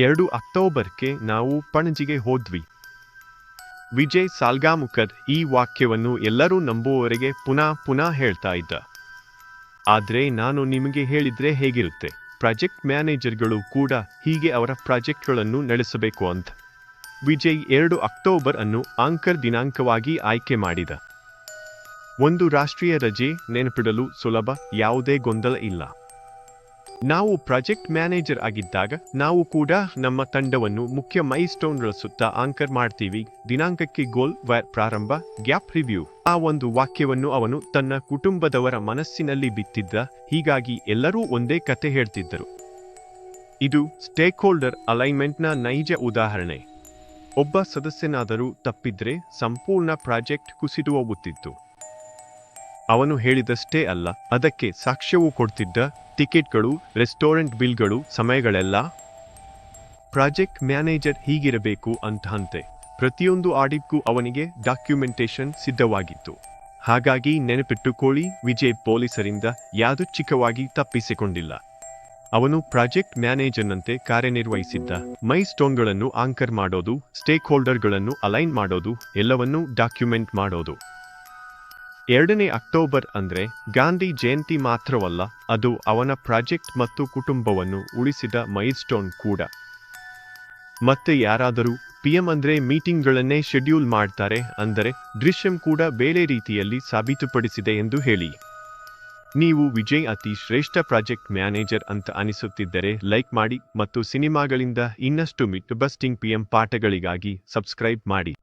ಎರಡು ಅಕ್ಟೋಬರ್ಗೆ ನಾವು ಪಣಜಿಗೆ ಹೋದ್ವಿ. ವಿಜಯ್ ಸಾಲ್ಗಾಮುಕರ್ ಈ ವಾಕ್ಯವನ್ನು ಎಲ್ಲರೂ ನಂಬುವವರೆಗೆ ಪುನಃ ಪುನಃ ಹೇಳ್ತಾ ಇದ್ದ. ಆದರೆ ನಾನು ನಿಮಗೆ ಹೇಳಿದ್ರೆ ಹೇಗಿರುತ್ತೆ, ಪ್ರಾಜೆಕ್ಟ್ ಮ್ಯಾನೇಜರ್ಗಳು ಕೂಡ ಹೀಗೆ ಅವರ ಪ್ರಾಜೆಕ್ಟ್ಗಳನ್ನು ನಡೆಸಬೇಕು ಅಂತ. ವಿಜಯ್ ಎರಡು ಅಕ್ಟೋಬರ್ ಅನ್ನು ಆಂಕರ್ ದಿನಾಂಕವಾಗಿ ಆಯ್ಕೆ ಮಾಡಿದ. ಒಂದು ರಾಷ್ಟ್ರೀಯ ರಜೆ ನೆನಪಿಡಲು ಸುಲಭ, ಯಾವುದೇ ಗೊಂದಲ ಇಲ್ಲ. ನಾವು ಪ್ರಾಜೆಕ್ಟ್ ಮ್ಯಾನೇಜರ್ ಆಗಿದ್ದಾಗ ನಾವು ಕೂಡ ನಮ್ಮ ತಂಡವನ್ನು ಮುಖ್ಯ ಮೈಸ್ಟೋನ್ಗಳ ಸುತ್ತ ಆಂಕರ್ ಮಾಡ್ತೀವಿ. ದಿನಾಂಕಕ್ಕೆ ಗೋಲ್ ವೈರ್ ಪ್ರಾರಂಭ, ಗ್ಯಾಪ್ ರಿವ್ಯೂ ಆ ಒಂದು ವಾಕ್ಯವನ್ನು ಅವನು ತನ್ನ ಕುಟುಂಬದವರ ಮನಸ್ಸಿನಲ್ಲಿ ಬಿತ್ತಿದ್ದ. ಹೀಗಾಗಿ ಎಲ್ಲರೂ ಒಂದೇ ಕತೆ ಹೇಳ್ತಿದ್ದರು. ಇದು ಸ್ಟೇಕ್ ಹೋಲ್ಡರ್ ಅಲೈನ್ಮೆಂಟ್ನ ನೈಜ ಉದಾಹರಣೆ. ಒಬ್ಬ ಸದಸ್ಯನಾದರೂ ತಪ್ಪಿದ್ರೆ ಸಂಪೂರ್ಣ ಪ್ರಾಜೆಕ್ಟ್ ಕುಸಿದು ಹೋಗುತ್ತಿತ್ತು. ಅವನು ಹೇಳಿದಷ್ಟೇ ಅಲ್ಲ, ಅದಕ್ಕೆ ಸಾಕ್ಷ್ಯವೂ ಕೊಡ್ತಿದ್ದ ಟಿಕೆಟ್ಗಳು, ರೆಸ್ಟೋರೆಂಟ್ ಬಿಲ್ಗಳು, ಸಮಯಗಳೆಲ್ಲ. ಪ್ರಾಜೆಕ್ಟ್ ಮ್ಯಾನೇಜರ್ ಹೀಗಿರಬೇಕು ಅಂತಹಂತೆ. ಪ್ರತಿಯೊಂದು ಆಡಿಟ್ಗೂ ಅವನಿಗೆ ಡಾಕ್ಯುಮೆಂಟೇಶನ್ ಸಿದ್ಧವಾಗಿತ್ತು. ಹಾಗಾಗಿ ನೆನಪಿಟ್ಟುಕೊಳ್ಳಿ, ವಿಜಯ್ ಪೊಲೀಸರಿಂದ ಯಾದೃಚ್ಛಿಕವಾಗಿ ತಪ್ಪಿಸಿಕೊಂಡಿಲ್ಲ. ಅವನು ಪ್ರಾಜೆಕ್ಟ್ ಮ್ಯಾನೇಜರ್ನಂತೆ ಕಾರ್ಯನಿರ್ವಹಿಸಿದ್ದ. ಮೈ ಸ್ಟೋನ್ಗಳನ್ನು ಆಂಕರ್ ಮಾಡೋದು ಸ್ಟೇಕ್ ಹೋಲ್ಡರ್ಗಳನ್ನು ಅಲೈನ್ ಮಾಡೋದು, ಎಲ್ಲವನ್ನೂ ಡಾಕ್ಯುಮೆಂಟ್ ಮಾಡೋದು. ಎರಡನೇ ಅಕ್ಟೋಬರ್ ಅಂದ್ರೆ ಗಾಂಧಿ ಜಯಂತಿ ಮಾತ್ರವಲ್ಲ, ಅದು ಅವನ ಪ್ರಾಜೆಕ್ಟ್ ಮತ್ತು ಕುಟುಂಬವನ್ನು ಉಳಿಸಿದ ಮೈಲ್ಸ್ಟೋನ್ ಕೂಡ. ಮತ್ತೆ ಯಾರಾದರೂ ಪಿಎಂ ಅಂದ್ರೆ ಮೀಟಿಂಗ್ಗಳನ್ನೇ ಶೆಡ್ಯೂಲ್ ಮಾಡ್ತಾರೆ ಅಂದರೆ ದೃಶ್ಯಂ ಕೂಡ ಬೇರೆ ರೀತಿಯಲ್ಲಿ ಸಾಬೀತುಪಡಿಸಿದೆ ಎಂದು ಹೇಳಿ. ನೀವು ವಿಜಯ್ ಅತಿ ಶ್ರೇಷ್ಠ ಪ್ರಾಜೆಕ್ಟ್ ಮ್ಯಾನೇಜರ್ ಅಂತ ಅನಿಸುತ್ತಿದ್ದರೆ ಲೈಕ್ ಮಾಡಿ ಮತ್ತು ಸಿನಿಮಾಗಳಿಂದ ಇನ್ನಷ್ಟು ಮಿಟ್ ಬಸ್ಟಿಂಗ್ ಪಿಎಂ ಪಾಠಗಳಿಗಾಗಿ ಸಬ್ಸ್ಕ್ರೈಬ್ ಮಾಡಿ.